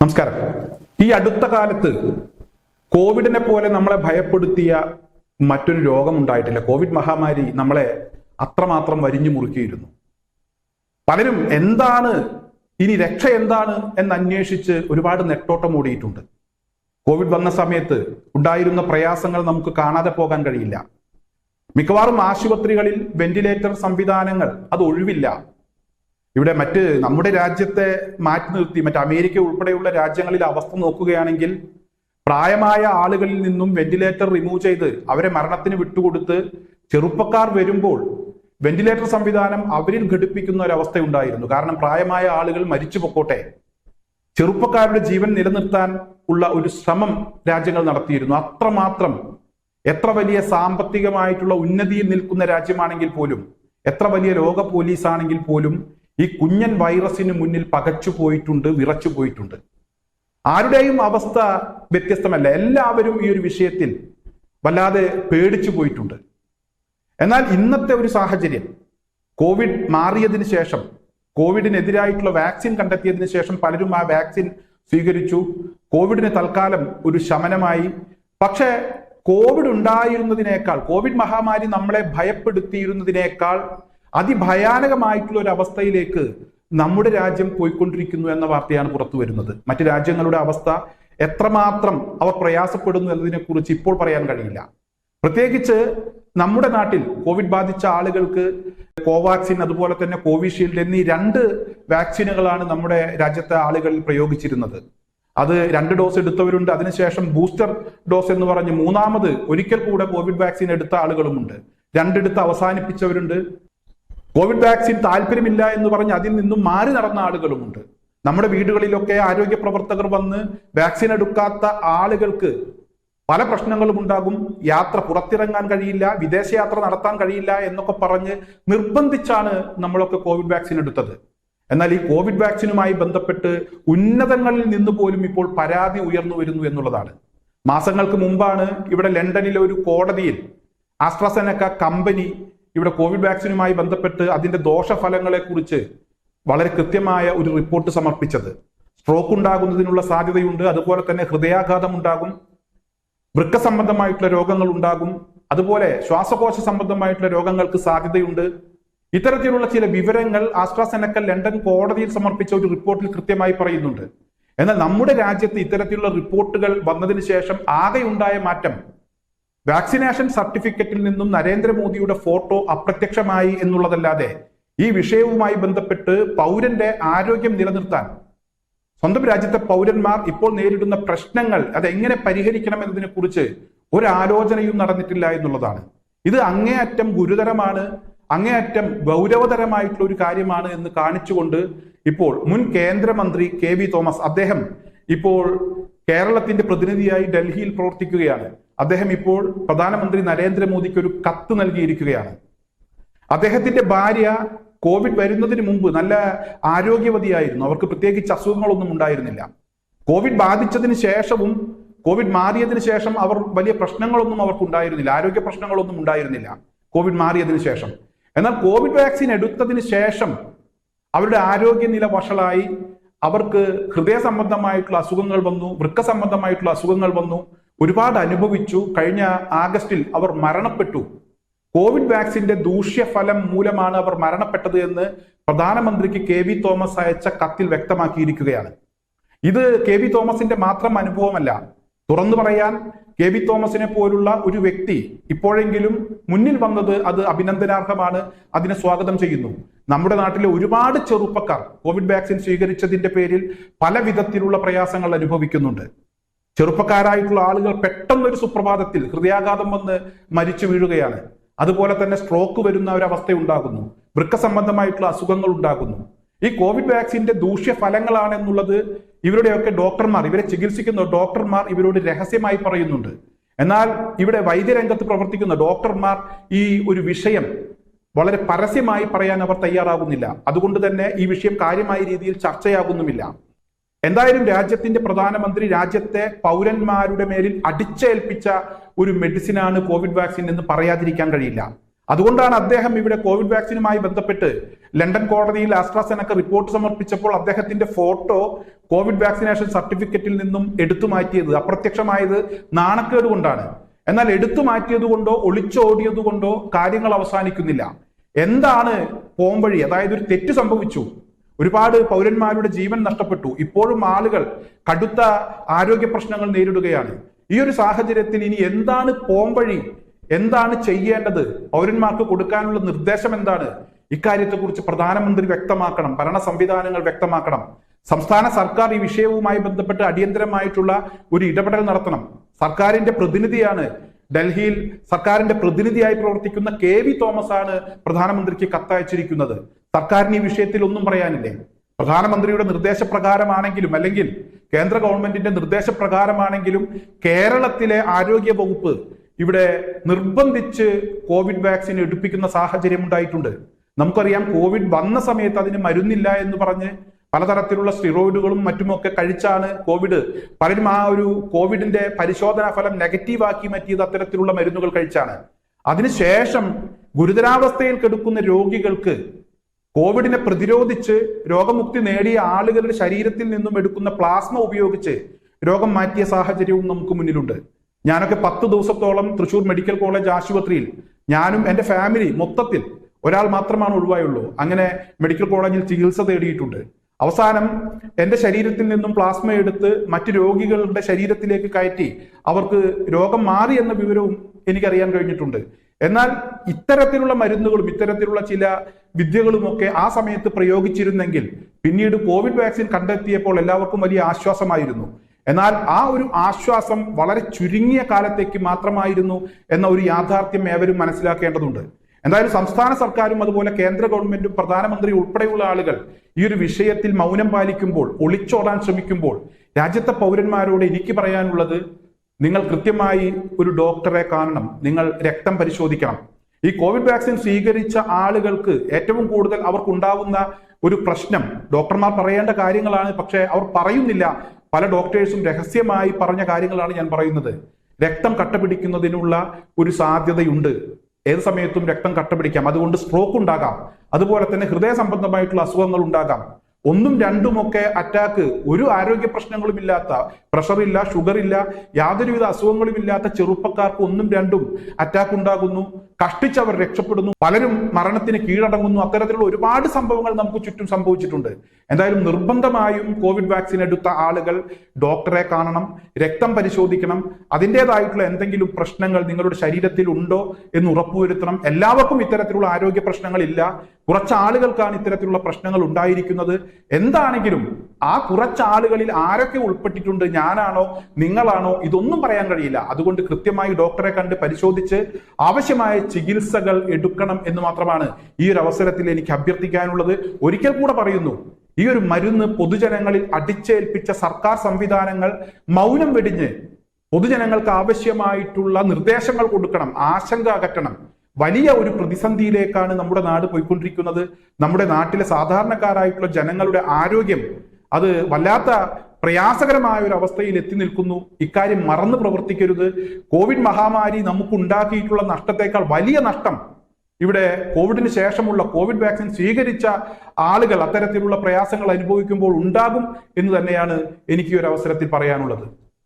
നമസ്കാരം. ഈ അടുത്ത കാലത്ത് കോവിഡിനെ പോലെ നമ്മളെ ഭയപ്പെടുത്തിയ മറ്റൊരു രോഗം ഉണ്ടായിട്ടില്ല കോവിഡ് മഹാമാരി നമ്മളെ അത്രമാത്രം വരിഞ്ഞു മുറുക്കിയിരുന്നു. പലരും എന്താണ് ഇനി രക്ഷ എന്താണ് എന്ന് അന്വേഷിച്ച് ഒരുപാട് നെട്ടോട്ടം ഓടിയിട്ടുണ്ട് കോവിഡ് വന്ന സമയത്ത് ഉണ്ടായിരുന്ന പ്രയാസങ്ങൾ നമുക്ക് കാണാതെ പോകാൻ കഴിയില്ല. മിക്കവാറും ആശുപത്രികളിൽ വെന്റിലേറ്റർ സംവിധാനങ്ങൾ അത് ഒഴിവില്ല. ഇവിടെ മറ്റ് നമ്മുടെ രാജ്യത്തെ മാറ്റി നിർത്തി മറ്റ് അമേരിക്ക ഉൾപ്പെടെയുള്ള രാജ്യങ്ങളിലെ അവസ്ഥ നോക്കുകയാണെങ്കിൽ പ്രായമായ ആളുകളിൽ നിന്നും വെന്റിലേറ്റർ റിമൂവ് ചെയ്ത് അവരെ മരണത്തിന് വിട്ടുകൊടുത്ത് ചെറുപ്പക്കാർ വരുമ്പോൾ വെന്റിലേറ്റർ സംവിധാനം അവരിൽ ഘടിപ്പിക്കുന്ന ഒരവസ്ഥ ഉണ്ടായിരുന്നു കാരണം പ്രായമായ ആളുകൾ മരിച്ചു പൊക്കോട്ടെ. ചെറുപ്പക്കാരുടെ ജീവൻ നിലനിർത്താൻ ഉള്ള ഒരു ശ്രമം രാജ്യങ്ങൾ നടത്തിയിരുന്നു. അത്രമാത്രം എത്ര വലിയ സാമ്പത്തികമായിട്ടുള്ള ഉന്നതിയിൽ നിൽക്കുന്ന രാജ്യമാണെങ്കിൽ പോലും എത്ര വലിയ ലോക പോലീസ് ആണെങ്കിൽ പോലും ഈ കുഞ്ഞൻ വൈറസിന് മുന്നിൽ പകച്ചു പോയിട്ടുണ്ട് വിറച്ചു പോയിട്ടുണ്ട്. ആരുടെയും അവസ്ഥ വ്യത്യസ്തമല്ല. എല്ലാവരും ഈ ഒരു വിഷയത്തിൽ വല്ലാതെ പേടിച്ചു പോയിട്ടുണ്ട്. എന്നാൽ ഇന്നത്തെ ഒരു സാഹചര്യം കോവിഡ് മാറിയതിനു ശേഷം കോവിഡിനെതിരായിട്ടുള്ള വാക്സിൻ കണ്ടെത്തിയതിനു ശേഷം പലരും ആ വാക്സിൻ സ്വീകരിച്ചു. കോവിഡിന് തൽക്കാലം ഒരു ശമനമായി. പക്ഷേ കോവിഡ് ഉണ്ടായിരുന്നതിനേക്കാൾ കോവിഡ് മഹാമാരി നമ്മളെ ഭയപ്പെടുത്തിയിരുന്നതിനേക്കാൾ അതിഭയാനകമായിട്ടുള്ള ഒരു അവസ്ഥയിലേക്ക് നമ്മുടെ രാജ്യം പോയിക്കൊണ്ടിരിക്കുന്നു എന്ന വാർത്തയാണ് പുറത്തു വരുന്നത്. മറ്റു രാജ്യങ്ങളുടെ അവസ്ഥ എത്രമാത്രം അവർ പ്രയാസപ്പെടുന്നു എന്നതിനെ കുറിച്ച് ഇപ്പോൾ പറയാൻ കഴിയില്ല. പ്രത്യേകിച്ച് നമ്മുടെ നാട്ടിൽ കോവിഡ് ബാധിച്ച ആളുകൾക്ക് കോവാക്സിൻ അതുപോലെ തന്നെ കോവിഷീൽഡ് എന്നീ രണ്ട് വാക്സിനുകളാണ് നമ്മുടെ രാജ്യത്തെ ആളുകളിൽ പ്രയോഗിച്ചിരുന്നത്. അത് രണ്ട് ഡോസ് എടുത്തവരുണ്ട്. അതിനുശേഷം ബൂസ്റ്റർ ഡോസ് എന്ന് പറഞ്ഞ് മൂന്നാമത് ഒരിക്കൽ കൂടെ കോവിഡ് വാക്സിൻ എടുത്ത ആളുകളുമുണ്ട്. രണ്ടെടുത്ത് അവസാനിപ്പിച്ചവരുണ്ട്. കോവിഡ് വാക്സിൻ താല്പര്യമില്ല എന്ന് പറഞ്ഞ് അതിൽ നിന്നും മാറി നടന്ന ആളുകളുമുണ്ട്. നമ്മുടെ വീടുകളിലൊക്കെ ആരോഗ്യ പ്രവർത്തകർ വന്ന് വാക്സിൻ എടുക്കാത്ത ആളുകൾക്ക് പല പ്രശ്നങ്ങളും ഉണ്ടാകും. യാത്ര പുറത്തിറങ്ങാൻ കഴിയില്ല വിദേശയാത്ര നടത്താൻ കഴിയില്ല എന്നൊക്കെ പറഞ്ഞ് നിർബന്ധിച്ചാണ് നമ്മളൊക്കെ കോവിഡ് വാക്സിൻ എടുത്തത്. എന്നാൽ ഈ കോവിഡ് വാക്സിനുമായി ബന്ധപ്പെട്ട് ഉന്നതങ്ങളിൽ നിന്ന് പോലും ഇപ്പോൾ പരാതി ഉയർന്നു വരുന്നു എന്നുള്ളതാണ്. മാസങ്ങൾക്ക് മുമ്പാണ് ഇവിടെ ലണ്ടനിലെ ഒരു കോടതിയിൽ ആസ്ട്രസെനക്ക കമ്പനി ഇവിടെ കോവിഡ് വാക്സിനുമായി ബന്ധപ്പെട്ട് അതിന്റെ ദോഷഫലങ്ങളെ കുറിച്ച് വളരെ കൃത്യമായ ഒരു റിപ്പോർട്ട് സമർപ്പിച്ചത്. സ്ട്രോക്ക് ഉണ്ടാകുന്നതിനുള്ള സാധ്യതയുണ്ട്. അതുപോലെ തന്നെ ഹൃദയാഘാതം ഉണ്ടാകും. വൃക്ക സംബന്ധമായിട്ടുള്ള രോഗങ്ങൾ ഉണ്ടാകും. അതുപോലെ ശ്വാസകോശ സംബന്ധമായിട്ടുള്ള രോഗങ്ങൾക്ക് സാധ്യതയുണ്ട്. ഇത്തരത്തിലുള്ള ചില വിവരങ്ങൾ ആസ്ട്രാസെനക്കൽ ലണ്ടൻ കോടതിയിൽ സമർപ്പിച്ച ഒരു റിപ്പോർട്ടിൽ കൃത്യമായി പറയുന്നുണ്ട്. എന്നാൽ നമ്മുടെ രാജ്യത്ത് ഇത്തരത്തിലുള്ള റിപ്പോർട്ടുകൾ വന്നതിന് ശേഷം ആകെ ഉണ്ടായ മാറ്റം വാക്സിനേഷൻ സർട്ടിഫിക്കറ്റിൽ നിന്നും നരേന്ദ്രമോദിയുടെ ഫോട്ടോ അപ്രത്യക്ഷമായി എന്നുള്ളതല്ലാതെ ഈ വിഷയവുമായി ബന്ധപ്പെട്ട് പൗരന്റെ ആരോഗ്യം നിലനിർത്താൻ സ്വന്തം രാജ്യത്തെ പൗരന്മാർ ഇപ്പോൾ നേരിടുന്ന പ്രശ്നങ്ങൾ അതെങ്ങനെ പരിഹരിക്കണം എന്നതിനെ കുറിച്ച് ഒരാലോചനയും നടന്നിട്ടില്ല എന്നുള്ളതാണ്. ഇത് അങ്ങേയറ്റം ഗുരുതരമാണ് അങ്ങേയറ്റം ഗൗരവതരമായിട്ടുള്ള ഒരു കാര്യമാണ് എന്ന് കാണിച്ചുകൊണ്ട് ഇപ്പോൾ മുൻ കേന്ദ്രമന്ത്രി കെ വി തോമസ് അദ്ദേഹം ഇപ്പോൾ കേരളത്തിന്റെ പ്രതിനിധിയായി ഡൽഹിയിൽ പ്രവർത്തിക്കുകയാണ്. അദ്ദേഹം ഇപ്പോൾ പ്രധാനമന്ത്രി നരേന്ദ്രമോദിക്ക് ഒരു കത്ത് നൽകിയിരിക്കുകയാണ്. അദ്ദേഹത്തിന്റെ ഭാര്യ കോവിഡ് വരുന്നതിന് മുമ്പ് നല്ല ആരോഗ്യവതിയായിരുന്നു. അവർക്ക് പ്രത്യേകിച്ച് അസുഖങ്ങളൊന്നും ഉണ്ടായിരുന്നില്ല. കോവിഡ് ബാധിച്ചതിന് ശേഷവും കോവിഡ് മാറിയതിന് ശേഷം അവർ വലിയ പ്രശ്നങ്ങളൊന്നും അവർക്ക് ഉണ്ടായിരുന്നില്ല. ആരോഗ്യ പ്രശ്നങ്ങളൊന്നും ഉണ്ടായിരുന്നില്ല കോവിഡ് മാറിയതിന് ശേഷം. എന്നാൽ കോവിഡ് വാക്സിൻ എടുത്തതിന് ശേഷം അവരുടെ ആരോഗ്യനില വഷളായി. അവർക്ക് ഹൃദയ സംബന്ധമായിട്ടുള്ള അസുഖങ്ങൾ വന്നു വൃക്ക സംബന്ധമായിട്ടുള്ള അസുഖങ്ങൾ വന്നു. ഒരുപാട് അനുഭവിച്ചു. കഴിഞ്ഞ ആഗസ്റ്റിൽ അവർ മരണപ്പെട്ടു. കോവിഡ് വാക്സിന്റെ ദൂഷ്യഫലം മൂലമാണ് അവർ മരണപ്പെട്ടത് എന്ന് പ്രധാനമന്ത്രിക്ക് കെ വി തോമസ് അയച്ച കത്തിൽ വ്യക്തമാക്കിയിരിക്കുകയാണ്. ഇത് കെ വി തോമസിന്റെ മാത്രം അനുഭവമല്ല. തുറന്നു പറയാൻ കെ വി തോമസിനെ പോലുള്ള ഒരു വ്യക്തി ഇപ്പോഴെങ്കിലും മുന്നിൽ വന്നത് അത് അഭിനന്ദനാർഹമാണ്. അതിനെ സ്വാഗതം ചെയ്യുന്നു. നമ്മുടെ നാട്ടിലെ ഒരുപാട് ചെറുപ്പക്കാർ കോവിഡ് വാക്സിൻ സ്വീകരിച്ചതിന്റെ പേരിൽ പല വിധത്തിലുള്ള പ്രയാസങ്ങൾ അനുഭവിക്കുന്നുണ്ട്. ചെറുപ്പക്കാരായിട്ടുള്ള ആളുകൾ പെട്ടെന്നൊരു സുപ്രഭാതത്തിൽ ഹൃദയാഘാതം വന്ന് മരിച്ചു വീഴുകയാണ്. അതുപോലെ തന്നെ സ്ട്രോക്ക് വരുന്ന ഒരവസ്ഥ ഉണ്ടാകുന്നു. വൃക്ക സംബന്ധമായിട്ടുള്ള അസുഖങ്ങൾ ഉണ്ടാകുന്നു. ഈ കോവിഡ് വാക്സിന്റെ ദൂഷ്യഫലങ്ങളാണ് എന്നുള്ളത് ഇവരുടെയൊക്കെ ഡോക്ടർമാർ ഇവരെ ചികിത്സിക്കുന്ന ഡോക്ടർമാർ ഇവരോട് രഹസ്യമായി പറയുന്നുണ്ട്. എന്നാൽ ഇവിടെ വൈദ്യരംഗത്ത് പ്രവർത്തിക്കുന്ന ഡോക്ടർമാർ ഈ ഒരു വിഷയം വളരെ പരസ്യമായി പറയാൻ അവർ തയ്യാറാകുന്നില്ല. അതുകൊണ്ട് തന്നെ ഈ വിഷയം കാര്യമായ രീതിയിൽ ചർച്ചയാകുന്നുമില്ല. എന്തായാലും രാജ്യത്തിന്റെ പ്രധാനമന്ത്രി രാജ്യത്തെ പൗരന്മാരുടെ മേലിൽ അടിച്ചേൽപ്പിച്ച ഒരു മെഡിസിനാണ് കോവിഡ് വാക്സിൻ എന്ന് പറയാതിരിക്കാൻ കഴിയില്ല. അതുകൊണ്ടാണ് അദ്ദേഹം ഇവിടെ കോവിഡ് വാക്സിനുമായി ബന്ധപ്പെട്ട് ലണ്ടൻ കോടതിയിൽ ആസ്ട്രാസെനക്ക റിപ്പോർട്ട് സമർപ്പിച്ചപ്പോൾ അദ്ദേഹത്തിന്റെ ഫോട്ടോ കോവിഡ് വാക്സിനേഷൻ സർട്ടിഫിക്കറ്റിൽ നിന്നും എടുത്തു മാറ്റിയത് അപ്രത്യക്ഷമായത് നാണക്കേട് കൊണ്ടാണ്. എന്നാൽ എടുത്തു മാറ്റിയത് കൊണ്ടോ ഒളിച്ചോടിയത് കൊണ്ടോ കാര്യങ്ങൾ അവസാനിക്കുന്നില്ല. എന്താണ് പോംവഴി? അതായത് ഒരു തെറ്റ് സംഭവിച്ചു. ഒരുപാട് പൗരന്മാരുടെ ജീവൻ നഷ്ടപ്പെട്ടു. ഇപ്പോഴും ആളുകൾ കടുത്ത ആരോഗ്യ പ്രശ്നങ്ങൾ നേരിടുകയാണ്. ഈ ഒരു സാഹചര്യത്തിൽ ഇനി എന്താണ് പോംവഴി? എന്താണ് ചെയ്യേണ്ടത്? പൗരന്മാർക്ക് കൊടുക്കാനുള്ള നിർദ്ദേശം എന്താണ്? ഇക്കാര്യത്തെക്കുറിച്ച് പ്രധാനമന്ത്രി വ്യക്തമാക്കണം. ഭരണ സംവിധാനങ്ങൾ വ്യക്തമാക്കണം. സംസ്ഥാന സർക്കാർ ഈ വിഷയവുമായി ബന്ധപ്പെട്ട് അടിയന്തരമായിട്ടുള്ള ഒരു ഇടപെടൽ നടത്തണം. സർക്കാരിന്റെ പ്രതിനിധിയാണ് ഡൽഹിയിൽ സർക്കാരിന്റെ പ്രതിനിധിയായി പ്രവർത്തിക്കുന്ന കെ വി തോമസ് ആണ് പ്രധാനമന്ത്രിക്ക് കത്തയച്ചിരിക്കുന്നത്. സർക്കാരിന് ഈ വിഷയത്തിൽ ഒന്നും പറയാനില്ലേ? പ്രധാനമന്ത്രിയുടെ നിർദ്ദേശപ്രകാരമാണെങ്കിലും അല്ലെങ്കിൽ കേന്ദ്ര ഗവൺമെന്റിന്റെ നിർദ്ദേശപ്രകാരമാണെങ്കിലും കേരളത്തിലെ ആരോഗ്യ വകുപ്പ് ഇവിടെ നിർബന്ധിച്ച് കോവിഡ് വാക്സിൻ എടുപ്പിക്കുന്ന സാഹചര്യം ഉണ്ടായിട്ടുണ്ട്. നമുക്കറിയാം കോവിഡ് വന്ന സമയത്ത് അതിന് മരുന്നില്ല എന്ന് പറഞ്ഞ് പലതരത്തിലുള്ള സ്റ്റിറോയിഡുകളും മറ്റുമൊക്കെ കഴിച്ചാണ് കോവിഡ്. പലരും ആ ഒരു കോവിഡിന്റെ പരിശോധനാ ഫലം നെഗറ്റീവ് ആക്കി മാറ്റിയത് അത്തരത്തിലുള്ള മരുന്നുകൾ കഴിച്ചാണ്. അതിനുശേഷം ഗുരുതരാവസ്ഥയിൽ കെടുക്കുന്ന രോഗികൾക്ക് കോവിഡിനെ പ്രതിരോധിച്ച് രോഗമുക്തി നേടിയ ആളുകളുടെ ശരീരത്തിൽ നിന്നും എടുക്കുന്ന പ്ലാസ്മ ഉപയോഗിച്ച് രോഗം മാറ്റിയ സാഹചര്യവും നമുക്ക് മുന്നിലുണ്ട്. ഞാനൊക്കെ പത്ത് ദിവസത്തോളം തൃശൂർ മെഡിക്കൽ കോളേജ് ആശുപത്രിയിൽ ഞാനും എന്റെ ഫാമിലി മൊത്തത്തിൽ ഒരാൾ മാത്രമാണ് ഒഴിവായുള്ളൂ. അങ്ങനെ മെഡിക്കൽ കോളേജിൽ ചികിത്സ തേടിയിട്ടുണ്ട്. അവസാനം എന്റെ ശരീരത്തിൽ നിന്നും പ്ലാസ്മ എടുത്ത് മറ്റു രോഗികളുടെ ശരീരത്തിലേക്ക് കയറ്റി അവർക്ക് രോഗം മാറി എന്ന വിവരവും എനിക്കറിയാൻ കഴിഞ്ഞിട്ടുണ്ട്. എന്നാൽ ഇത്തരത്തിലുള്ള മരുന്നുകളും ഇത്തരത്തിലുള്ള ചില വിദ്യകളുമൊക്കെ ആ സമയത്ത് പ്രയോഗിച്ചിരുന്നെങ്കിൽ പിന്നീട് കോവിഡ് വാക്സിൻ കണ്ടെത്തിയപ്പോൾ എല്ലാവർക്കും വലിയ ആശ്വാസമായിരുന്നു. എന്നാൽ ആ ഒരു ആശ്വാസം വളരെ ചുരുങ്ങിയ കാലത്തേക്ക് മാത്രമായിരുന്നു എന്ന ഒരു യാഥാർത്ഥ്യം ഏവരും മനസ്സിലാക്കേണ്ടതുണ്ട്. എന്തായാലും സംസ്ഥാന സർക്കാരും അതുപോലെ കേന്ദ്ര ഗവൺമെന്റും പ്രധാനമന്ത്രി ഉൾപ്പെടെയുള്ള ആളുകൾ ഈ ഒരു വിഷയത്തിൽ മൗനം പാലിക്കുമ്പോൾ ഒളിച്ചോടാൻ ശ്രമിക്കുമ്പോൾ രാജ്യത്തെ പൗരന്മാരോട് എനിക്ക് പറയാനുള്ളത് നിങ്ങൾ കൃത്യമായി ഒരു ഡോക്ടറെ കാണണം. നിങ്ങൾ രക്തം പരിശോധിക്കണം. ഈ കോവിഡ് വാക്സിൻ സ്വീകരിച്ച ആളുകൾക്ക് ഏറ്റവും കൂടുതൽ അവർക്കുണ്ടാവുന്ന ഒരു പ്രശ്നം ഡോക്ടർമാർ പറയേണ്ട കാര്യങ്ങളാണ് പക്ഷേ അവർ പറയുന്നില്ല. പല ഡോക്ടേഴ്സും രഹസ്യമായി പറഞ്ഞ കാര്യങ്ങളാണ് ഞാൻ പറയുന്നത്. രക്തം കട്ട പിടിക്കുന്നതിനുള്ള ഒരു സാധ്യതയുണ്ട്. ഏത് സമയത്തും രക്തം കട്ട പിടിക്കാം അതുകൊണ്ട് സ്ട്രോക്ക് ഉണ്ടാകാം. അതുപോലെ തന്നെ ഹൃദയ സംബന്ധമായിട്ടുള്ള അസുഖങ്ങൾ ഉണ്ടാകാം. ഒന്നും രണ്ടും ഒക്കെ അറ്റാക്ക് ഒരു ആരോഗ്യ പ്രശ്നങ്ങളും ഇല്ലാത്ത പ്രഷർ ഇല്ല ഷുഗർ ഇല്ല യാതൊരുവിധ അസുഖങ്ങളും ഇല്ലാത്ത ചെറുപ്പക്കാർക്ക് ഒന്നും രണ്ടും അറ്റാക്ക് ഉണ്ടാകുന്നു. കഷ്ടിച്ചവർ രക്ഷപ്പെടുന്നു പലരും മരണത്തിന് കീഴടങ്ങുന്നു അത്തരത്തിലുള്ള ഒരുപാട് സംഭവങ്ങൾ നമുക്ക് ചുറ്റും സംഭവിച്ചിട്ടുണ്ട്. എന്തായാലും നിർബന്ധമായും കോവിഡ് വാക്സിൻ എടുത്ത ആളുകൾ ഡോക്ടറെ കാണണം രക്തം പരിശോധിക്കണം അതിന്റെതായിട്ടുള്ള എന്തെങ്കിലും പ്രശ്നങ്ങൾ നിങ്ങളുടെ ശരീരത്തിൽ ഉണ്ടോ എന്ന് ഉറപ്പുവരുത്തണം. എല്ലാവർക്കും ഇത്തരത്തിലുള്ള ആരോഗ്യ പ്രശ്നങ്ങളില്ല. കുറച്ച് ആളുകൾക്കാണ് ഇത്തരത്തിലുള്ള പ്രശ്നങ്ങൾ ഉണ്ടായിരിക്കുന്നത്. എന്താണെങ്കിലും ആ കുറച്ചാളുകളിൽ ആരൊക്കെ ഉൾപ്പെട്ടിട്ടുണ്ട്? ഞാനാണോ? നിങ്ങളാണോ? ഇതൊന്നും പറയാൻ കഴിയില്ല. അതുകൊണ്ട് കൃത്യമായി ഡോക്ടറെ കണ്ട് പരിശോധിച്ച് ആവശ്യമായ ചികിത്സകൾ എടുക്കണം എന്ന് മാത്രമാണ് ഈ ഒരു അവസരത്തിൽ എനിക്ക് അഭ്യർത്ഥിക്കാനുള്ളത്. ഒരിക്കൽ കൂടെ പറയുന്നു ഈ ഒരു മരുന്ന് പൊതുജനങ്ങളിൽ അടിച്ചേൽപ്പിച്ച സർക്കാർ സംവിധാനങ്ങൾ മൗനം വെടിഞ്ഞ് പൊതുജനങ്ങൾക്ക് ആവശ്യമായിട്ടുള്ള നിർദ്ദേശങ്ങൾ കൊടുക്കണം ആശങ്ക അകറ്റണം. വലിയ ഒരു പ്രതിസന്ധിയിലേക്കാണ് നമ്മുടെ നാട് പോയിക്കൊണ്ടിരിക്കുന്നത്. നമ്മുടെ നാട്ടിലെ സാധാരണക്കാരായിട്ടുള്ള ജനങ്ങളുടെ ആരോഗ്യം അത് വല്ലാത്ത പ്രയാസകരമായ ഒരു അവസ്ഥയിൽ എത്തി നിൽക്കുന്നു. ഇക്കാര്യം മറന്നു പ്രവർത്തിക്കരുത്. കോവിഡ് മഹാമാരി നമുക്ക് ഉണ്ടാക്കിയിട്ടുള്ള നഷ്ടത്തേക്കാൾ വലിയ നഷ്ടം ഇവിടെ കോവിഡിന് ശേഷമുള്ള കോവിഡ് വാക്സിൻ സ്വീകരിച്ച ആളുകൾ അത്തരത്തിലുള്ള പ്രയാസങ്ങൾ അനുഭവിക്കുമ്പോൾ ഉണ്ടാകും എന്ന് തന്നെയാണ് എനിക്ക് ഒരു അവസരത്തിൽ പറയാനുള്ളത്.